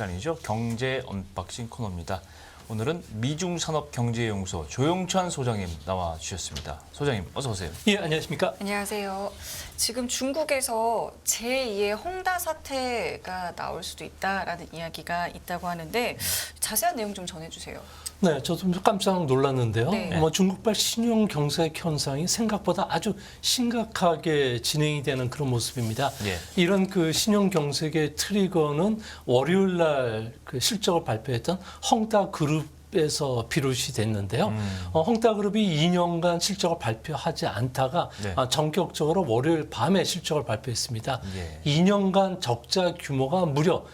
시간이죠. 경제 언박싱 코너입니다. 오늘은 미중산업경제연구소 조영찬 소장님 나와 주셨습니다. 소장님 어서 오세요. 예, 안녕하십니까? 안녕하세요. 지금 중국에서 제2의 홍다 사태가 나올 수도 있다라는 이야기가 있다고 하는데 자세한 내용 좀 전해주세요. 네, 저도 좀 깜짝 놀랐는데요. 네. 뭐 중국발 신용 경색 현상이 생각보다 아주 심각하게 진행이 되는 그런 모습입니다. 예. 이런 그 신용 경색의 트리거는 월요일 날그 실적을 발표했던 헝다 그룹 에서 비롯이 됐는데요. 음. 어, 헝다 그룹이 2년간 실적을 발표하지 않다가 네. 아, 전격적으로 월요일 밤에 실적을 발표했습니다. 예. 2년간 적자 규모가 무려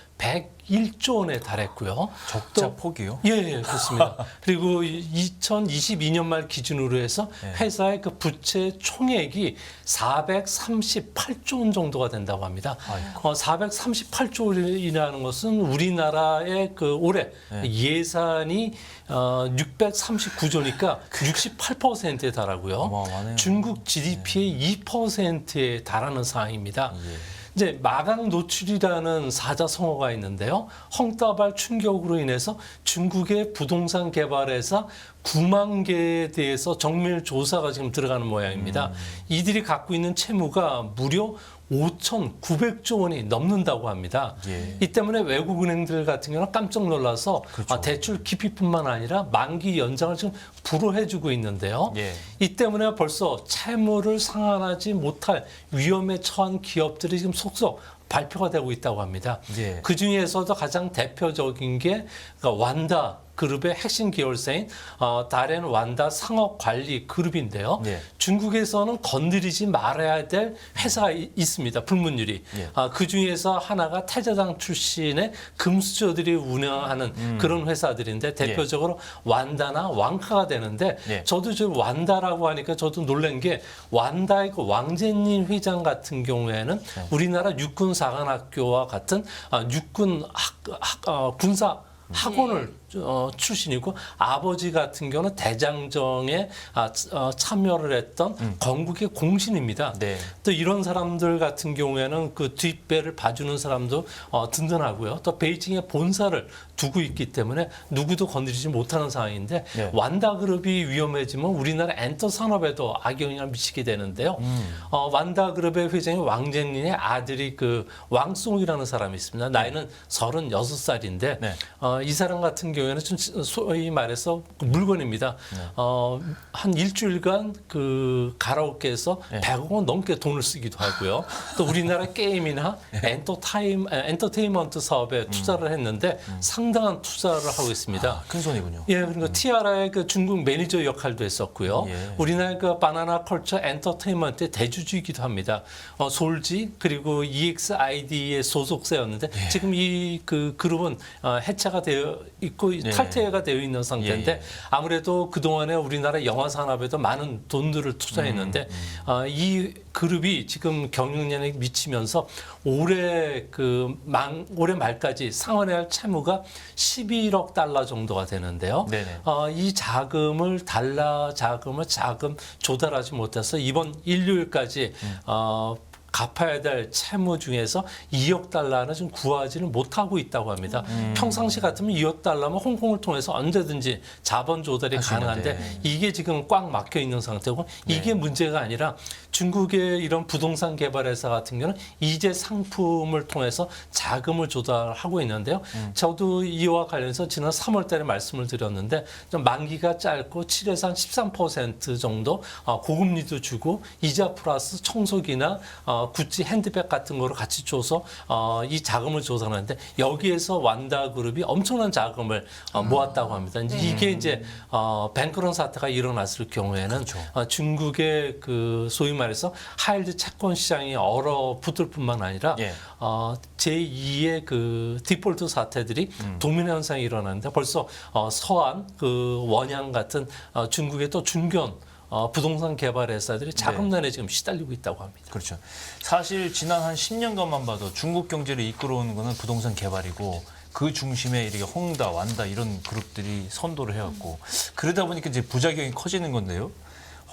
101조 원에 달했고요. 적자 또 폭이요? 예, 예, 그렇습니다. 그리고 2022년 말 기준으로 해서 네. 회사의 그 부채 총액이 438조 원 정도가 된다고 합니다. 아이고. 어, 438조 원이라는 것은 우리나라의 그 올해 네. 예산이 어, 639조니까 68%에 달하고요. 어마어마하네요. 중국 GDP의 2%에 달하는 상황입니다. 예. 이제 마강 노출이라는 사자성어가 있는데요. 헝다발 충격으로 인해서 중국의 부동산 개발회사 9만 개에 대해서 정밀 조사가 지금 들어가는 모양입니다. 이들이 갖고 있는 채무가 무려 5,900조 원이 넘는다고 합니다. 예. 이 때문에 외국 은행들 같은 경우는 깜짝 놀라서 그렇죠. 아, 대출 기피뿐만 아니라 만기 연장을 지금 불허해주고 있는데요. 예. 이 때문에 벌써 채무를 상환하지 못할 위험에 처한 기업들이 지금 속속 발표가 되고 있다고 합니다. 예. 그 중에서도 가장 대표적인 게 그러니까 완다 그룹의 핵심 계열사인 어, 다렌 완다 상업 관리 그룹인데요. 예. 중국에서는 건드리지 말아야 될 회사가 이- 있습니다. 불문율이. 예. 아, 그 중에서 하나가 태자당 출신의 금수저들이 운영하는 음. 그런 회사들인데 대표적으로 완다나 왕카가 되는데 예. 저도 저 완다라고 하니까 저도 놀란 게 완다의 그 왕재님 회장 같은 경우에는 네. 우리나라 육군 사관학교와 같은 아, 육군 학, 학- 어, 군사 학원을 어, 출신이고 아버지 같은 경우는 대장정에 아, 치- 어, 참여를 했던 건국의 공신입니다. 음. 네. 또 이런 사람들 같은 경우에는 그 뒷배를 봐주는 사람도 어, 든든하고요. 또 베이징에 본사를 두고 있기 때문에 누구도 건드리지 못하는 상황인데 네. 완다 그룹이 위험해지면 우리나라 엔터 산업에도 악영향을 미치게 되는데요. 음. 어, 완다 그룹의 회장이 왕젠린의 아들이 그 왕송이라는 사람이 있습니다. 나이는 36살인데 네. 어, 이 사람 같은 경우에는 좀 소위 말해서 그 물건입니다. 네. 어, 한 일주일간 그 가라오케에서 네. 100억 원 넘게 돈을 쓰기도 하고요. 또 우리나라 게임이나 네. 엔터타임, 에, 엔터테인먼트 사업에 투자를 했는데 상당한 투자를 하고 있습니다. 음. 아, 큰 손이군요. 예, 그러니까 티아라의 그 중국 매니저 역할도 했었고요. 예. 우리나라 그 바나나 컬처 엔터테인먼트의 대주주이기도 합니다. 어, 솔지 그리고 EXID의 소속사였는데 예. 지금 이 그 그룹은 어, 해체가 되어 있고 예. 탈퇴가 되어 있는 상태인데 예, 예. 아무래도 그 동안에 우리나라 영화 산업에도 많은 돈들을 투자했는데 음, 어, 이 그룹이 지금 경영년에 미치면서 올해 그 망, 올해 말까지 상환해야 할 채무가 11억 달러 정도가 되는데요. 네네. 어, 이 자금을 달러 자금을 자금 조달하지 못해서 이번 일요일까지 어, 갚아야 될 채무 중에서 2억 달러는 좀 구하지는 못하고 있다고 합니다. 음. 평상시 같으면 2억 달러면 홍콩을 통해서 언제든지 자본 조달이 가능한데. 이게 지금 꽉 막혀 있는 상태고 이게 문제가 아니라 중국의 이런 부동산 개발 회사 같은 경우는 이제 상품을 통해서 자금을 조달하고 있는데요. 저도 이와 관련해서 지난 3월 달에 말씀을 드렸는데 좀 만기가 짧고 7에서 한 13% 정도 어, 고금리도 주고 이자 플러스 청소기나 어, 구찌 핸드백 같은 거를 같이 줘서 어, 이 자금을 조달하는데 여기에서 완다 그룹이 엄청난 자금을 어, 모았다고 합니다. 이제 이게 이제 어, 뱅크런 사태가 일어났을 경우에는 어, 중국의 그 소위 말해서 하일드 채권 시장이 얼어붙을 뿐만 아니라 예. 어, 제2의 그 디폴트 사태들이 도미노 현상이 일어나는데 벌써 어, 서한 그 원양 같은 어, 중국의 또 중견 어, 부동산 개발 회사들이 자금난에 지금 시달리고 있다고 합니다. 그렇죠. 사실 지난 한 10년간만 봐도 중국 경제를 이끌어오는 거는 부동산 개발이고 그 중심에 이렇게 홍다, 완다 이런 그룹들이 선도를 해왔고 그러다 보니까 이제 부작용이 커지는 건데요.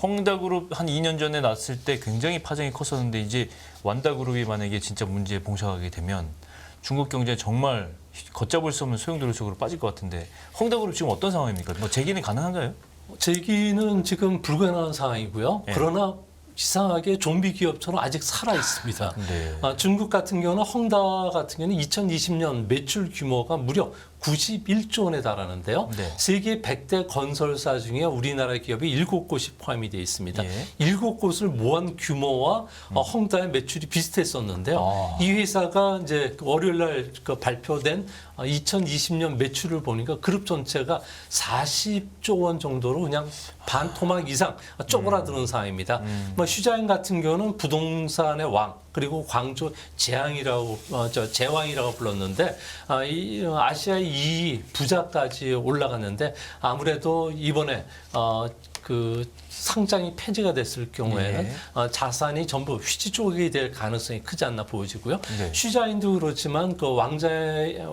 홍다 그룹 한 2년 전에 났을 때 굉장히 파장이 컸었는데 이제 완다 그룹이 만약에 진짜 문제에 봉착하게 되면 중국 경제 정말 걷잡을 수 없는 소용돌이 속으로 빠질 것 같은데 헝다그룹 지금 어떤 상황입니까? 뭐 재기는 가능한가요? 제기는 지금 불가능한 상황이고요. 예. 그러나 이상하게 좀비 기업처럼 아직 살아 있습니다. 네. 아, 중국 같은 경우는 헝다 같은 경우는 2020년 매출 규모가 무려 91조 원에 달하는데요. 네. 세계 100대 건설사 중에 우리나라 기업이 7곳이 포함이 되어 있습니다. 예. 일곱 곳을 모한 규모와 어, 헝다의 매출이 비슷했었는데요. 아. 이 회사가 이제 그 월요일 날그 발표된 어, 2020년 매출을 보니까 그룹 전체가 40조 원 정도로 그냥 반 토막 이상 쪼그라드는 상황입니다. 뭐 슈자인 같은 경우는 부동산의 왕 그리고 광주 재앙이라고 어, 저 제왕이라고 불렀는데 아, 이 어, 아시아의 이 부자까지 올라갔는데 아무래도 이번에 어, 그 상장이 폐지가 됐을 경우에는 예. 어, 자산이 전부 휘지 쪽이 될 가능성이 크지 않나 보여지고요. 네. 슈자인도 그렇지만 그 왕자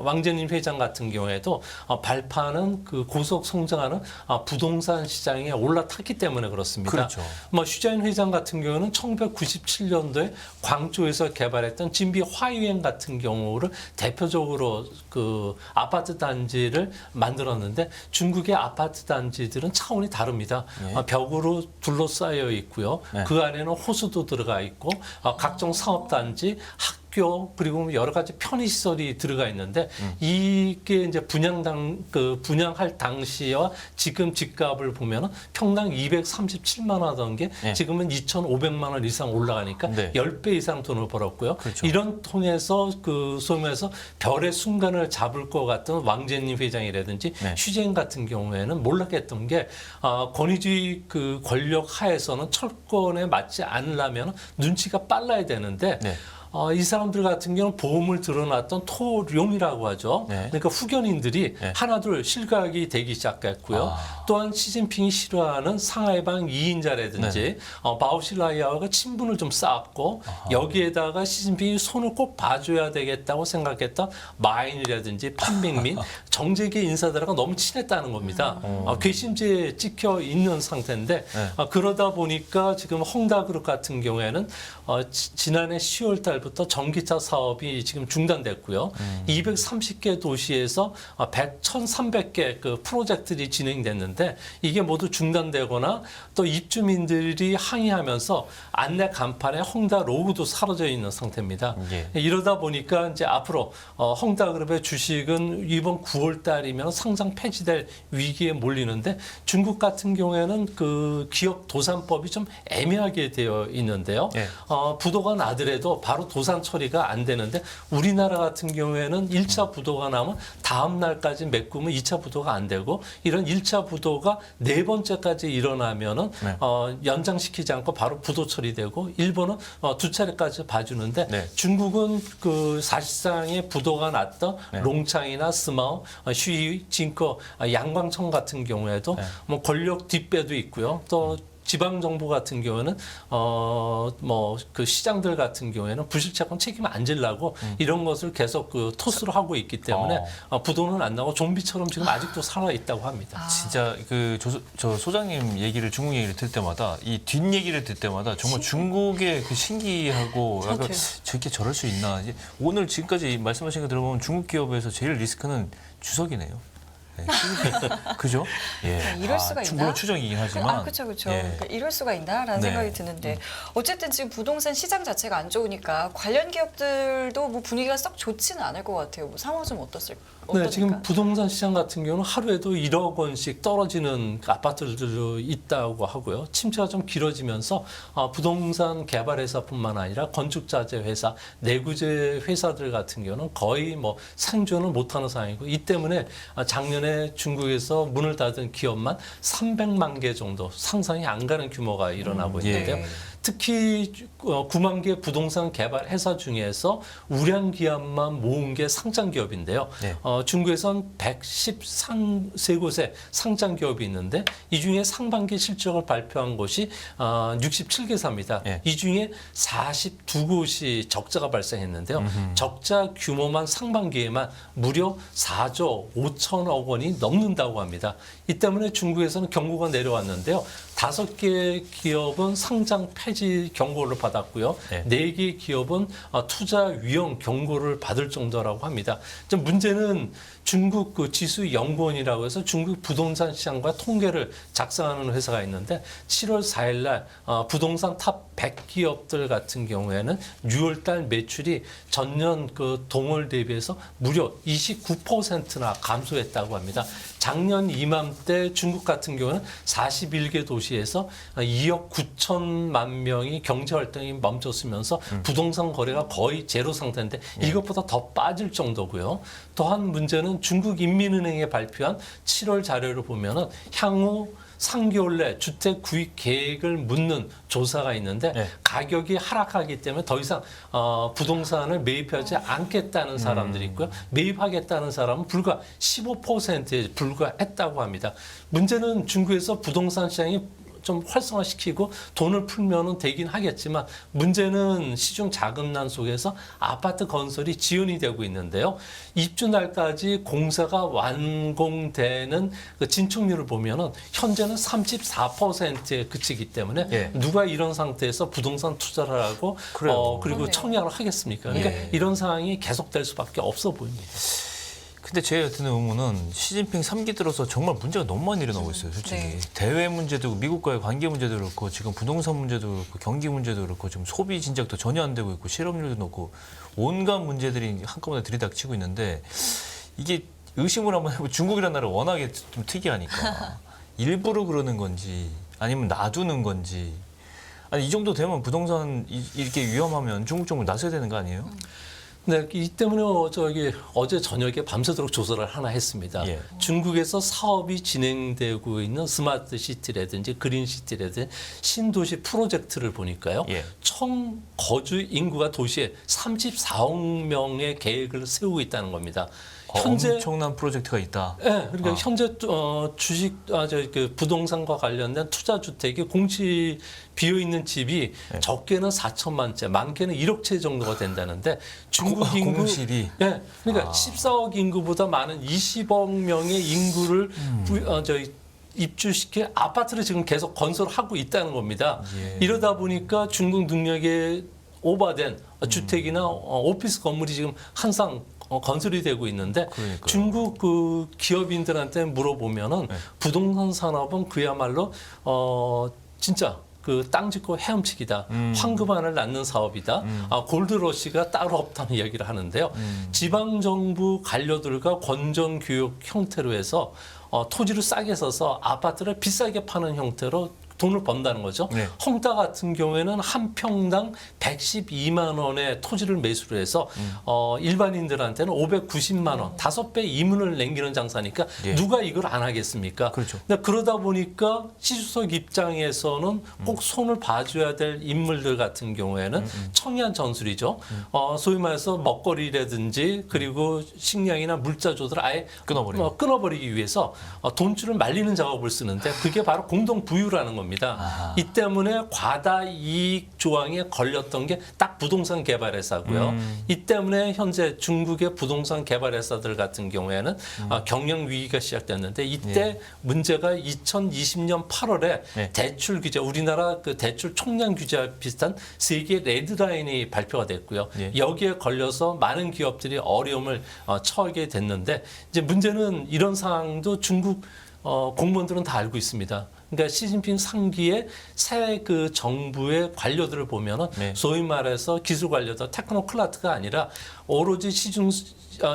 왕재님 회장 같은 경우에도 어, 발파는 그 고속 성장하는 어, 부동산 시장에 올라탔기 때문에 그렇습니다. 그렇죠. 뭐 슈자인 회장 같은 경우는 1997년도에 광주에서 개발했던 진비 화유행 같은 경우를 대표적으로 그 아파트 단지를 만들었는데 중국의 아파트 단지들은 차원이 다릅니다. 예. 어, 벽으로 둘러싸여 있고요. 네. 그 안에는 호수도 들어가 있고 어, 각종 사업 단지, 학 교 그리고 여러 가지 편의 시설이 들어가 있는데 음. 이게 이제 분양당 그 분양할 당시와 지금 집값을 보면은 평당 237만 원 하던 게 네. 지금은 2,500만 원 이상 올라가니까 네. 10배 이상 돈을 벌었고요. 그렇죠. 이런 통해서 그 말해서 별의 순간을 잡을 것 같은 왕재님 회장이라든지 네. 슈젠 같은 경우에는 몰락했던 게 아, 권위주의 그 권력 하에서는 철권에 맞지 않으려면 눈치가 빨라야 되는데 네. 어, 이 사람들 같은 경우는 보험을 들어놨던 토룡이라고 하죠. 네. 그러니까 후견인들이 네. 하나둘 실각이 되기 시작했고요. 아. 또한 시진핑이 싫어하는 상하이방 2인자라든지 네. 어, 바오실라이아와 친분을 좀 쌓았고 여기에다가 시진핑이 손을 꼭 봐줘야 되겠다고 생각했던 마인이라든지 판백민 정재계 인사들하고 너무 친했다는 겁니다. 어, 괘씸죄에 찍혀 있는 상태인데 네. 어, 그러다 보니까 지금 헝다 그룹 같은 경우에는 어, 지, 지난해 10월 달 부터 전기차 사업이 지금 중단됐고요. 230개 도시에서 어, 100, 1,300개 그 프로젝트들이 진행됐는데 이게 모두 중단되거나 또 입주민들이 항의하면서 안내 간판에 헝다 로고도 사라져 있는 상태입니다. 예. 이러다 보니까 이제 앞으로 어, 헝다 그룹의 주식은 이번 9월 달이면 상장 폐지될 위기에 몰리는데 중국 같은 경우에는 그 기업 도산법이 좀 애매하게 되어 있는데요. 예. 어, 부도가 나더라도 바로 도산 처리가 안 되는데 우리나라 같은 경우에는 1차 부도가 나면 다음 날까지 메꾸면 2차 부도가 안 되고 이런 1차 부도가 네 번째까지 일어나면은 네. 어, 연장시키지 않고 바로 부도 처리되고 일본은 어, 두 차례까지 봐주는데 네. 중국은 그 사실상의 부도가 났던 네. 롱창이나 스마오, 어, 슈이, 징커, 어, 양광청 같은 경우에도 네. 뭐 권력 뒷배도 있고요. 또 지방 정부 같은 경우에는 어 뭐 그 시장들 같은 경우에는 부실채권 책임을 안 질라고 이런 것을 계속 그 토스를 하고 있기 때문에 어. 어, 부도는 안 나고 좀비처럼 지금 아직도 살아 있다고 합니다. 진짜 그저 소장님 얘기를 중국 얘기를 들 때마다 이 뒷 얘기를 들 때마다 정말 중국의 그 신기하고 약간. 저렇게 저럴 수 있나 이제 오늘 지금까지 말씀하신 거 들어보면 중국 기업에서 제일 리스크는 주석이네요. 네. 그죠? 예. 네, 이럴 수가 추- 있나? 물론 추정이긴 하지만. 아, 그렇죠, 그렇죠. 예. 그러니까 이럴 수가 있나라는 네. 생각이 드는데 어쨌든 지금 부동산 시장 자체가 안 좋으니까 관련 기업들도 뭐 분위기가 썩 좋지는 않을 것 같아요. 뭐 상황 좀 어떻을? 네? 지금 부동산 시장 같은 경우는 하루에도 1억 원씩 떨어지는 아파트들도 있다고 하고요. 침체가 좀 길어지면서 어, 부동산 개발회사뿐만 아니라 건축자재 회사, 내구재 회사들 같은 경우는 거의 뭐 생존을 못하는 상황이고 이 때문에 아, 작년에 중국에서 문을 닫은 기업만 300만 개 정도 상상이 안 가는 규모가 일어나고 음, 있는데요. 네. 특히 어, 9만 개 부동산 개발 회사 중에서 우량 기업만 모은 게 상장 기업인데요. 네. 어, 중국에선 113곳에 상장 기업이 있는데 이 중에 상반기 실적을 발표한 곳이 어, 67개사입니다. 네. 이 중에 42곳이 적자가 발생했는데요. 적자 규모만 상반기에만 무려 4조 5천억 원이 넘는다고 합니다. 이 때문에 중국에서는 경고가 내려왔는데요. 다섯 개 기업은 상장 폐지 경고를 받았고요. 네. 네개 기업은 어, 투자 위험 경고를 받을 정도라고 합니다. 좀 문제는 중국 그 지수 연구원이라고 해서 중국 부동산 시장과 통계를 작성하는 회사가 있는데 7월 4일 날 어, 부동산 탑 100기업들 같은 경우에는 6월 달 매출이 전년 그 동월 대비해서 무려 29%나 감소했다고 합니다. 작년 이맘때 중국 같은 경우는 41개 도시에서 2억 9천만 명이 경제 활동이 멈췄으면서 부동산 거래가 거의 제로 상태인데 이것보다 더 빠질 정도고요. 또한 문제는 중국 인민은행에 발표한 7월 자료를 보면은 향후 3개월 내 주택 구입 계획을 묻는 조사가 있는데 네. 가격이 하락하기 때문에 더 이상 어, 부동산을 매입하지 않겠다는 사람들이 있고요. 매입하겠다는 사람은 불과 15%에 불과했다고 합니다. 문제는 중국에서 부동산 시장이 좀 활성화시키고 돈을 풀면은 되긴 하겠지만 문제는 시중 자금난 속에서 아파트 건설이 지연이 되고 있는데요. 입주 날까지 공사가 완공되는 그 진척률을 보면은 현재는 34%에 그치기 때문에 예. 누가 이런 상태에서 부동산 투자를 하고 그래요. 어, 그리고 그러네요. 청약을 하겠습니까? 그러니까 예. 이런 상황이 계속될 수밖에 없어 보입니다. 근데 제 드는 의문은 시진핑 3기 들어서 정말 문제가 너무 많이 일어나고 있어요, 솔직히. 네. 대외 문제도 그렇고 미국과의 관계 문제도 그렇고 지금 부동산 문제도 그렇고 경기 문제도 그렇고 지금 소비 진작도 전혀 안 되고 있고 실업률도 높고 온갖 문제들이 한꺼번에 들이닥치고 있는데 이게 의심을 한번 해보면 중국이라는 나라 워낙에 좀 특이하니까 일부러 그러는 건지 아니면 놔두는 건지 아니 이 정도 되면 부동산 이- 이렇게 위험하면 중국 정부 나서야 되는 거 아니에요? 네, 이 때문에 어, 저기 어제 저녁에 밤새도록 조사를 하나 했습니다. 예. 중국에서 사업이 진행되고 있는 스마트 시티라든지 그린 시티라든지 신도시 프로젝트를 보니까요. 예. 총 거주 인구가 도시에 34억 명의 계획을 세우고 있다는 겁니다. 현재 엄청난 프로젝트가 있다. 예, 그러니까 아. 현재 어, 주식, 아, 저, 그 부동산과 관련된 투자 주택이 공시 비어 있는 집이 네. 적게는 4천만 채, 많게는 1억 채 정도가 된다는데 중국 고- 인구 공실이? 예, 그러니까 아. 14억 인구보다 많은 20억 명의 인구를 음. 부, 어, 저희 입주시킬 아파트를 지금 계속 건설하고 있다는 겁니다. 예. 이러다 보니까 중국 능력에 오버된 음. 주택이나 어, 오피스 건물이 지금 항상 어, 건설이 되고 있는데 그러니까요. 중국 그 기업인들한테 물어보면은 네. 부동산 산업은 그야말로 어 진짜 그땅 짓고 헤엄치기다. 음. 황금알을 낳는 사업이다. 아, 골드러시가 따로 없다는 이야기를 하는데요. 음. 지방 정부 관료들과 권정 교육 형태로 해서 어, 토지를 싸게 써서 아파트를 비싸게 파는 형태로 돈을 번다는 거죠. 네. 헝다 같은 경우에는 한 평당 112만 원의 토지를 매수를 해서 음. 어, 일반인들한테는 590만 원, 다섯 배 이문을 남기는 장사니까 예. 누가 이걸 안 하겠습니까? 그렇죠. 근데 그러다 보니까 시주석 입장에서는 음. 꼭 손을 봐줘야 될 인물들 같은 경우에는 음, 청약 전술이죠. 어, 소위 말해서 먹거리라든지 그리고 식량이나 물자 조달을 아예 끊어버리고. 어, 끊어버리기 위해서 어, 돈줄을 말리는 작업을 쓰는데 그게 바로 공동 부유라는 겁니다. 아하. 이 때문에 과다 이익 조항에 걸렸던 게 딱 부동산 개발회사고요. 음. 이 때문에 현재 중국의 부동산 개발회사들 같은 경우에는 음. 아, 경영 위기가 시작됐는데 이때 예. 문제가 2020년 8월에 네. 대출 규제 우리나라 그 대출 총량 규제와 비슷한 세계 레드라인이 발표가 됐고요. 예. 여기에 걸려서 많은 기업들이 어려움을 어, 처하게 됐는데 이제 문제는 이런 상황도 중국 어, 공무원들은 다 알고 있습니다. 그러니까 시진핑 상기의 새 그 정부의 관료들을 보면은 네. 소위 말해서 기술 관료들 테크노클라트가 아니라 오로지 시중 어,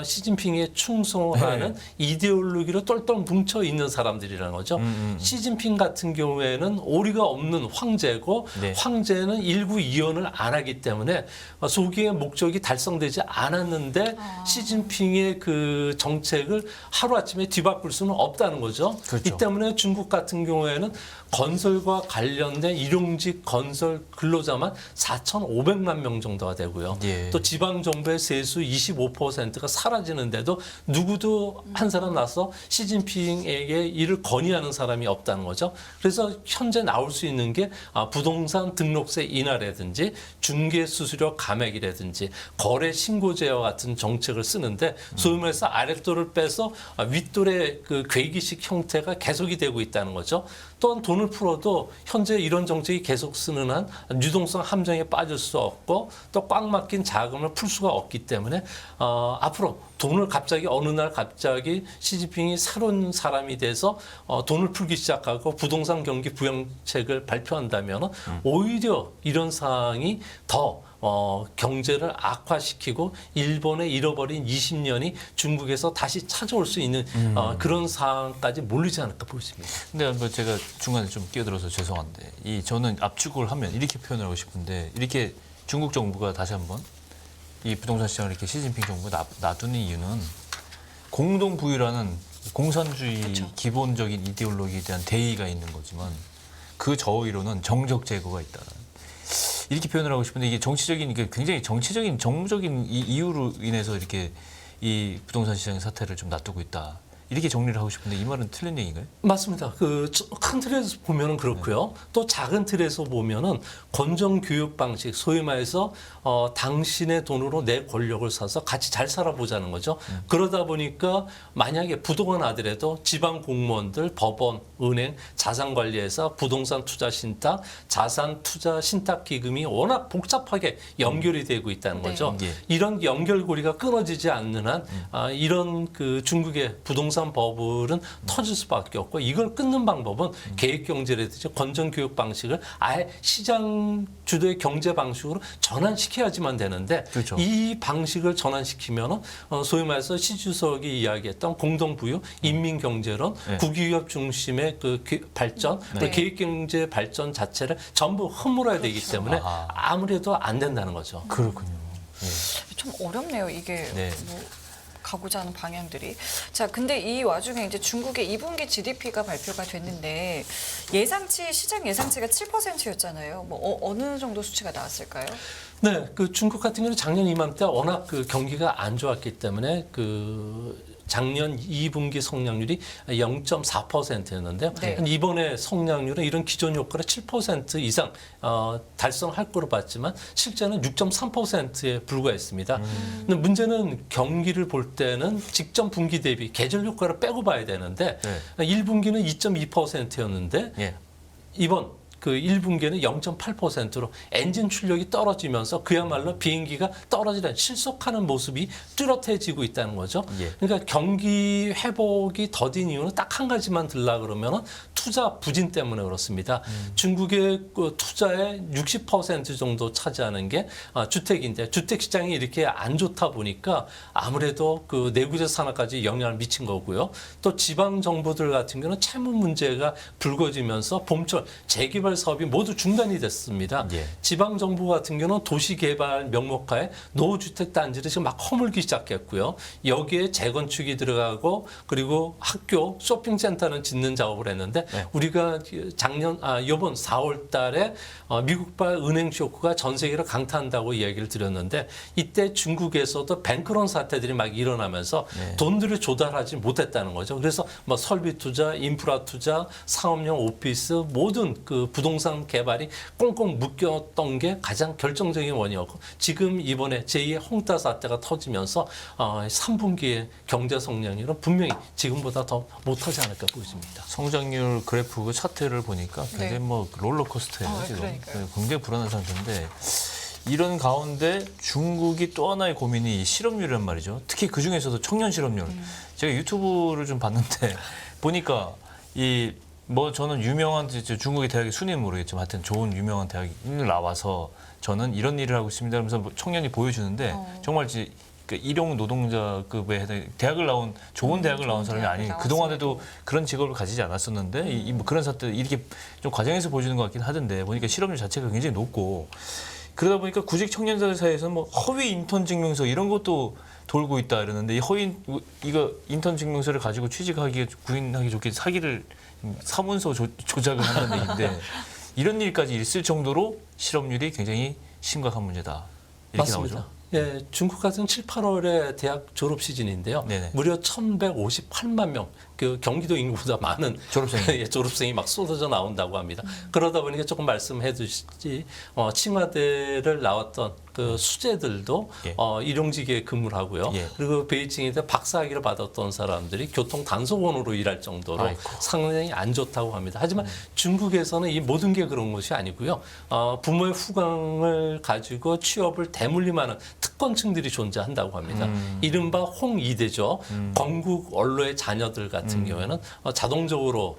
시진핑에 충성하는 네. 이데올로기로 똘똘 뭉쳐 있는 사람들이라는 거죠. 음, 음. 시진핑 같은 경우에는 오리가 없는 황제고 네. 황제는 일구 이연을 안 하기 때문에 소기의 목적이 달성되지 않았는데 시진핑의 그 정책을 하루아침에 뒤바꿀 수는 없다는 거죠. 그렇죠. 이 때문에 중국 같은 경우에는 건설과 관련된 일용직 건설 근로자만 4,500만 명 정도가 되고요. 예. 또 지방 정부의 세수 25%가 사라지는데도 누구도 한 사람 나서 시진핑에게 이를 건의하는 사람이 없다는 거죠. 그래서 현재 나올 수 있는 게 아, 부동산 등록세 인하라든지 중개 수수료 감액이라든지 거래 신고 제와 같은 정책을 쓰는데 소위 말해서 아랫돌을 빼서 아, 윗돌의 그 괴기식 형태가 계속이 되고 있다는 거죠. 또한 돈을 돈을 풀어도 현재 이런 정책이 계속 쓰는 한 유동성 함정에 빠질 수 없고 또 꽉 막힌 자금을 풀 수가 없기 때문에 어, 앞으로 돈을 갑자기 어느 날 갑자기 시진핑이 새로운 사람이 돼서 어, 돈을 풀기 시작하고 부동산 경기 부양책을 발표한다면 오히려 이런 상황이 더 어, 경제를 악화시키고 일본의 잃어버린 20년이 중국에서 다시 찾아올 수 있는 어, 그런 상황까지 몰리지 않을까 보입니다. 근데 뭐 제가 중간에 좀 끼어들어서 죄송한데 이 저는 압축을 하면 이렇게 표현을 하고 싶은데 이렇게 중국 정부가 다시 한번 이 부동산 시장을 이렇게 시진핑 정부가 놔- 놔두는 이유는 공동 부유라는 공산주의 그렇죠. 기본적인 이데올로기에 대한 대의가 있는 거지만 그 저의로는 정적 제거가 있다. 이렇게 표현을 하고 싶은데 이게 정치적인 이게 굉장히 정치적인 정무적인 이 이유로 인해서 이렇게 이 부동산 시장의 사태를 좀 놔두고 있다. 이렇게 정리를 하고 싶은데 이 말은 틀린 얘기인가요? 맞습니다. 그 큰 틀에서 보면은 그렇고요. 또 작은 틀에서 보면은 건정 교육 방식, 소위 말해서 어, 당신의 돈으로 내 권력을 사서 같이 잘 살아보자는 거죠. 그러다 보니까 만약에 부동산 하더라도 지방 공무원들, 법원, 은행, 자산 관리회사, 부동산 투자 신탁, 자산 투자 신탁 기금이 워낙 복잡하게 연결이 되고 있다는 네. 거죠. 예. 이런 연결고리가 끊어지지 않는 한 아, 이런 그 중국의 부동산 버블은 터질 수밖에 없고 이걸 끊는 방법은 계획 경제라든지 건전 교육 방식을 아예 시장 주도의 경제 방식으로 전환시켜야지만 되는데 그렇죠. 이 방식을 전환시키면 어, 소위 말해서 시 주석이 이야기했던 공동부유, 인민 경제론, 네. 국유기업 중심의 그 기- 발전, 네. 그 계획 경제 발전 자체를 전부 허물어야 되기 그렇죠. 때문에 아하. 아무래도 안 된다는 거죠. 그렇군요. 좀 어렵네요. 이게 네. 뭐 가고자 하는 방향들이. 자, 근데 이 와중에 이제 중국의 2분기 GDP가 발표가 됐는데 예상치 시장 예상치가 7%였잖아요. 뭐 어, 느 정도 수치가 나왔을까요? 네, 그 중국 같은 경우는 작년 이맘때 워낙 그 경기가 안 좋았기 때문에 그 작년 2분기 성장률이 0.4%였는데요. 네. 이번에 성장률은 이런 기존 효과를 7% 이상 어, 달성할 거로 봤지만 실제는 6.3%에 불과했습니다. 근데 문제는 경기를 볼 때는 직전 분기 대비 계절 효과를 빼고 봐야 되는데 네. 1분기는 2.2%였는데 예. 이번 그 1분기에는 0.8%로 엔진 출력이 떨어지면서 그야말로 비행기가 떨어지는 실속하는 모습이 뚜렷해지고 있다는 거죠. 예. 그러니까 경기 회복이 더딘 이유는 딱 한 가지만 들라 그러면은 투자 부진 때문에 그렇습니다. 중국의 그 투자의 60% 정도 차지하는 게 아, 주택인데 주택 시장이 이렇게 안 좋다 보니까 아무래도 그 내구재 산업까지 영향을 미친 거고요. 또 지방 정부들 같은 경우는 채무 문제가 불거지면서 봄철 재개발 사업이 모두 중단이 됐습니다. 예. 지방 정부 같은 경우는 도시 개발 명목하에 노후주택 단지를 지금 막 허물기 시작했고요. 여기에 재건축이 들어가고 그리고 학교 쇼핑센터는 짓는 작업을 했는데 네. 우리가 작년 아 이번 4월 달에 어, 미국발 은행 쇼크가 전 세계를 강타한다고 이야기를 드렸는데 이때 중국에서도 뱅크런 사태들이 막 일어나면서 네. 돈들을 조달하지 못했다는 거죠. 그래서 뭐 설비 투자, 인프라 투자, 상업용 오피스 모든 그 부동산 개발이 꽁꽁 묶였던 게 가장 결정적인 원인이었고 지금 이번에 제2의 홍다 사태가 터지면서 어, 3분기의 경제 성장률은 분명히 지금보다 더 못하지 않을까 보입니다. 성장률 그래프 그 차트를 보니까 굉장히 네. 뭐 롤러코스터예요 아, 지금. 그러니까요. 네, 굉장히 불안한 상태인데 이런 가운데 중국이 또 하나의 고민이 이 실업률이란 말이죠. 특히 그 중에서도 청년 실업률. 제가 유튜브를 좀 봤는데 보니까 이 뭐 저는 유명한 중국의 대학의 순위는 모르겠지만 하여튼 좋은 유명한 대학을 나와서 저는 이런 일을 하고 있습니다. 하면서 뭐 청년이 보여주는데 어. 정말 이제 그 일용 노동자급에 해당 대학을 나온 좋은 음, 대학을 나온 사람이 나왔음에도. 그동안에도 그런 직업을 가지지 않았었는데 이, 뭐 그런 사태 이렇게 좀 과정에서 보여주는 것 같긴 하던데 보니까 실업률 자체가 굉장히 높고 그러다 보니까 구직 청년들 사이에서는 뭐 허위 인턴 증명서 이런 것도 돌고 있다 이러는데 이 허위 이거 인턴 증명서를 가지고 취직하기 구인하기 좋게 사기를 사문서 조, 조작을 한다는 얘기인데 이런 일까지 있을 정도로 실업률이 굉장히 심각한 문제다 이렇게 맞습니다. 나오죠. 예, 중국 같은 7, 8월에 대학 졸업 시즌인데요. 네네. 무려 1,158만 명, 그 경기도 인구보다 많은 졸업생이. 예, 졸업생이 막 쏟아져 나온다고 합니다. 그러다 보니까 조금 말씀해 주시지, 어, 칭화대를 나왔던 그 수재들도 예. 어, 일용직에 근무를 하고요. 예. 그리고 베이징에서 박사학위를 받았던 사람들이 교통 단속원으로 일할 정도로 아이고. 상당히 안 좋다고 합니다. 하지만 중국에서는 이 모든 게 그런 것이 아니고요. 어, 부모의 후광을 가지고 취업을 대물림하는 특권층들이 존재한다고 합니다. 이른바 홍이대죠. 건국 언로의 자녀들 같은 경우에는 어, 자동적으로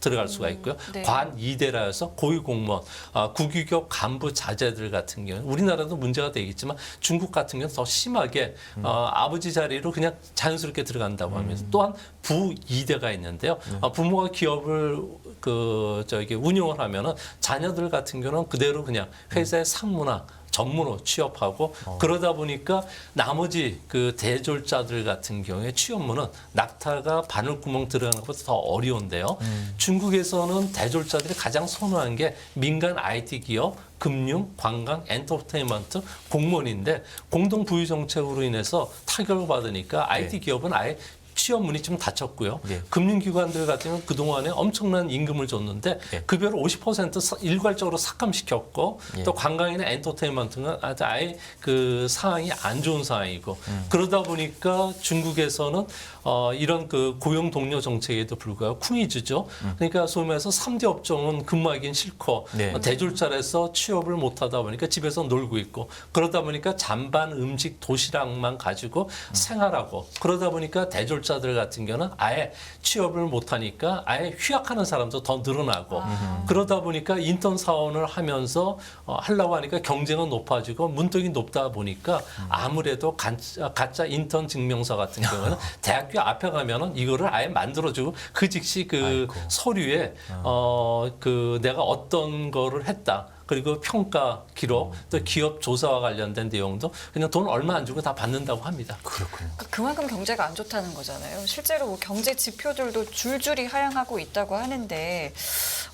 들어갈 수가 있고요. 네. 관이대라 해서 고위공무원, 아, 국유격 간부 자제들 같은 경우는 우리나라도 문제가 되겠지만 중국 같은 경우는 더 심하게 어, 아버지 자리로 그냥 자연스럽게 들어간다고 합니다. 또한 부이대가 있는데요. 어, 부모가 기업을 그 저기 운영을 하면은 자녀들 같은 경우는 그대로 그냥 회사의 상무나 전문으로 취업하고 그러다 보니까 나머지 그 대졸자들 같은 경우에 취업문은 낙타가 바늘구멍 들어가는 것보다 더 어려운데요. 중국에서는 대졸자들이 가장 선호한 게 민간 IT 기업, 금융, 관광, 엔터테인먼트, 공무원인데 공동 부유 정책으로 인해서 타격을 받으니까 IT 기업은 아예 취업 문이 좀 닫혔고요. 예. 금융기관들 같은 경우는 그동안에 엄청난 임금을 줬는데 예. 급여를 50% 사- 일괄적으로 삭감시켰고 예. 또 관광이나 엔터테인먼트는 아예 그 상황이 안 좋은 상황이고 음. 그러다 보니까 중국에서는 어 이런 그 고용 동료 정책에도 불구하고 쿵이즈죠. 그러니까 소위 말해서 3대 업종은 근무하기는 싫고 네. 어, 대졸자에서 취업을 못 하다 보니까 집에서 놀고 있고 그러다 보니까 잔반 음식 도시락만 가지고 생활하고 그러다 보니까 대졸자 들 같은 경우는 아예 취업을 못 하니까 아예 휴학하는 사람도 더 늘어나고 그러다 보니까 인턴 사원을 하면서 어, 하려고 하니까 경쟁은 높아지고 문턱이 높다 보니까 아무래도 가짜, 가짜 인턴 증명서 같은 경우는 대학교 앞에 가면은 이거를 아예 만들어주고 그 즉시 그 아이고. 서류에 어 그 내가 어떤 거를 했다. 그리고 평가 기록 또 기업 조사와 관련된 내용도 그냥 돈 얼마 안 주고 다 받는다고 합니다. 그렇군요. 그러니까 그만큼 경제가 안 좋다는 거잖아요. 실제로 뭐 경제 지표들도 줄줄이 하향하고 있다고 하는데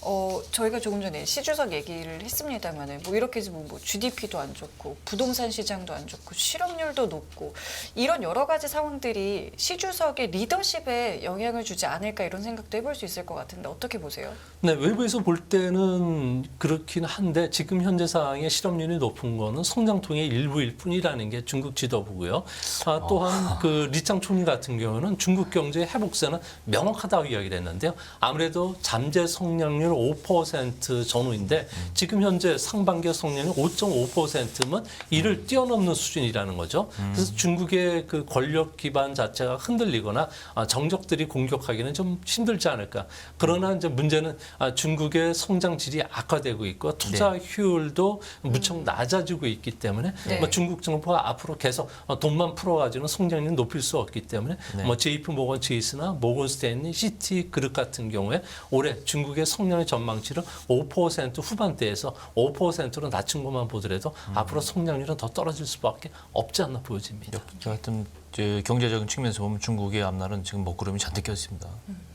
어, 저희가 조금 전에 시주석 얘기를 했습니다만은 뭐 이렇게 뭐, 뭐 GDP도 안 좋고 부동산 시장도 안 좋고 실업률도 높고 이런 여러 가지 상황들이 시주석의 리더십에 영향을 주지 않을까 이런 생각도 해볼 수 있을 것 같은데 어떻게 보세요? 네, 외부에서 볼 때는 그렇긴 한데 지금 현재 상황에 실업률이 높은 거는 성장통의 일부일 뿐이라는 게 중국 지도부고요. 아, 또한 그 리창 총리 같은 경우는 중국 경제의 회복세는 명확하다고 이야기를 했는데요. 아무래도 잠재 성장률 5% 전후인데 지금 현재 상반기 성장률 5.5%면 이를 뛰어넘는 수준이라는 거죠. 그래서 중국의 그 권력 기반 자체가 흔들리거나 아, 정적들이 공격하기는 좀 힘들지 않을까. 그러나 이제 문제는 아, 중국의 성장질이 악화되고 있고 투자 효율도 무척 낮아지고 있기 때문에 네. 뭐 중국 정부가 앞으로 계속 어, 돈만 풀어가지고 성장률 높일 수 없기 때문에 네. 뭐 JP 모건 체이스나 모건 스탠리, 시티 그룹 같은 경우에 올해 중국의 성장의 전망치를 5% 후반대에서 5%로 낮춘 것만 보더라도 음. 앞으로 성장률은 더 떨어질 수밖에 없지 않나 보여집니다. 하여튼 저 경제적인 측면에서 보면 중국의 앞날은 지금 먹구름이 잔뜩 껴 있습니다.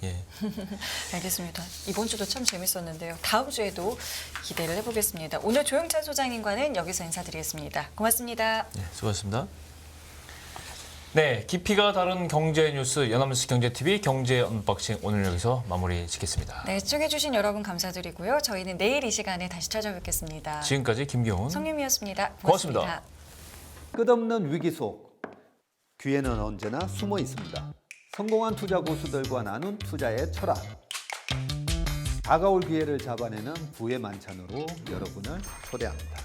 예. 알겠습니다. 이번 주도 참 재밌었는데요. 다음 주에도 기대를 해보겠습니다. 오늘 조영찬 소장님과는 여기서 인사드리겠습니다. 고맙습니다. 네, 수고하셨습니다. 네, 깊이가 다른 경제 뉴스 연합뉴스 경제TV 경제 언박싱 오늘 여기서 마무리 짓겠습니다. 네, 시청해주신 여러분 감사드리고요. 저희는 내일 이 시간에 다시 찾아뵙겠습니다. 지금까지 김경훈. 성유미였습니다. 고맙습니다. 고맙습니다. 끝없는 위기 속 기회는 언제나 숨어 있습니다. 성공한 투자 고수들과 나눈 투자의 철학. 다가올 기회를 잡아내는 부의 만찬으로 여러분을 초대합니다.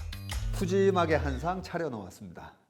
푸짐하게 한 상 차려놓았습니다.